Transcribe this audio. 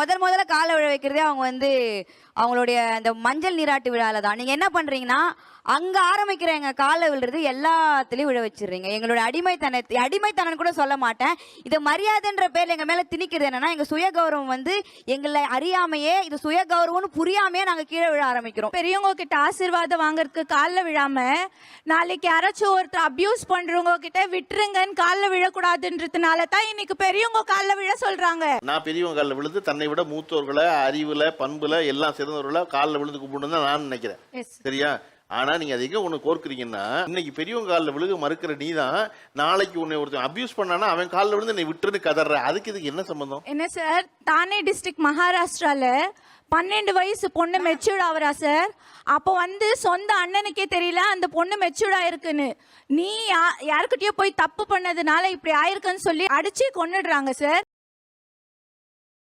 முதல் முதல்ல காலை விழ வைக்கிறதே அவங்க வந்து அவங்களுடைய அந்த மஞ்சள் நீராட்டு விழால தான். நீங்க என்ன பண்றீங்கன்னா அங்க ஆரம்பிக்கிற எங்க காலை விழுறது எல்லாத்துலயும் விழ வச்சிடுறீங்க. எங்களோட அடிமைத்தனத்தை அடிமைத்தனம் கூட சொல்ல மாட்டேன். இது மரியாதைன்ற பேர்ல எங்க மேல திணிக்கிறது என்னன்னா எங்க சுய கௌரவம் வந்து எங்களை அறியாமையே இது சுய கௌரவம்னு புரியாமையே நாங்க கீழே விழ ஆரம்பிக்கிறோம். பெரியவங்க கிட்ட ஆசீர்வாதம் வாங்குறதுக்கு காலில் விழாம நாளைக்கு யாராச்சும் ஒருத்தர் அபியூஸ் பண்றவங்க கிட்ட விட்டுருங்கன்னு காலில் விழக்கூடாதுன்றதுனால தான் இன்னைக்கு பெரியவங்க காலில் விழ சொல்றாங்க. நான் பெரியவங்க காலில் விழுந்து தன்னை விட மூத்தோர்களை அறிவுல பண்புல எல்லாம் சிறந்தவர்களை காலில் விழுந்து கும்பிடணும் தான் நான் நினைக்கிறேன். சரியா? ஆனா நீங்க அது எங்க கோர்க்குறீங்கன்னா இன்னைக்கு பெரியவங்க காலில் விழுக மறுக்கிற நீ தான் நாளைக்கு உன்னை ஒருத்தன் அபியூஸ் பண்ணானா அவன் காலில் விழுந்து நீ விட்டுன்னு கதற. அதுக்கு இதுக்கு என்ன சம்பந்தம்? என்ன சார்? தானே டிஸ்ட்ரிக்ட் மகாராஷ்டிரால பன்னெண்டு வயசு பொண்ணு மெச்சூர்ட் ஆகுறா சார்? அப்போ வந்து சொந்த அண்ணனுக்கே தெரியல அந்த பொண்ணு மெச்சூர்ட் ஆயிருக்குன்னு. நீ யாருக்கிட்டயோ போய் தப்பு பண்ணதுனால இப்படி ஆயிருக்குன்னு சொல்லி அடிச்சு கொன்னுடுறாங்க சார்.